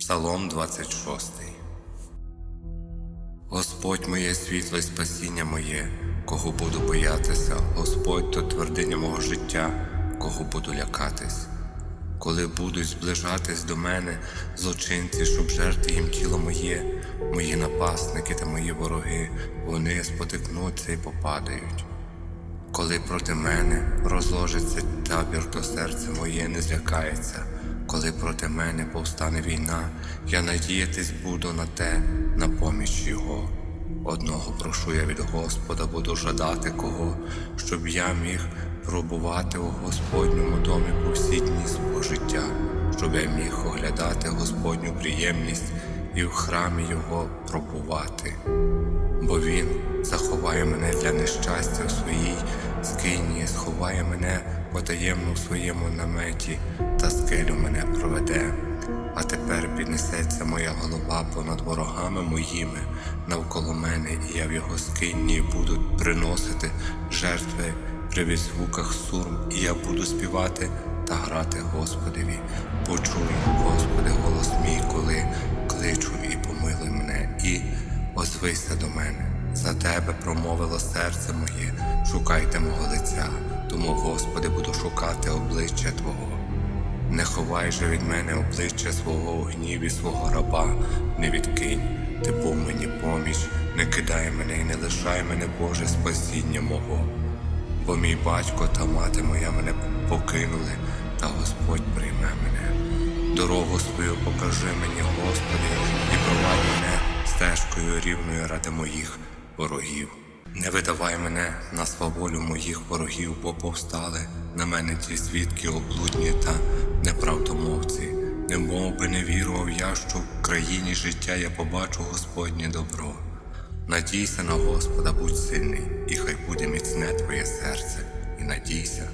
Псалом 26. Господь моє світло і спасіння моє, кого буду боятися, Господь то твердиня мого життя, кого буду лякатись. Коли будуть зближатись до мене злочинці, щоб жерти їм тіло моє, мої напасники та мої вороги, вони спотикнуться і попадають. Коли проти мене розложиться табір, то серце моє не злякається. Коли проти мене повстане війна, я надіятись буду на те, на поміч Його. Одного прошу я від Господа, буду жадати кого, щоб я міг пробувати у Господньому домі по всі дні свого життя, щоб я міг оглядати Господню приємність і в храмі Його пробувати бо він заховає мене для нещастя в своїй скині, сховає мене потаємно в своєму наметі та скелю мене проведе. А тепер піднесеться моя голова понад ворогами моїми навколо мене, і я в його скині буду приносити жертви при відзвуках сурм, і я буду співати та грати Господеві. Почуй, Господи, голос мій, коли кличу і помилуй мене, і озвися до мене. За тебе промовило серце моє, шукайте мого лиця, тому, Господи, буду шукати обличчя Твого. Не ховай же від мене обличчя свого у гніві свого раба, не відкинь, ти був мені поміч, не кидай мене і не лишай мене, Боже, спасіння мого. Бо мій батько та мати моя мене покинули, та Господь прийме мене. Дорогу свою покажи мені, Господи, і провадь мене стежкою рівною ради моїх ворогів. Не видавай мене на сваволю моїх ворогів, бо повстали на мене ті, свідки облудні та неправдомовці. Не мов би не вірував я, що в країні життя я побачу Господнє добро. Надійся на Господа, будь сильний, і хай буде міцне твоє серце, і надійся.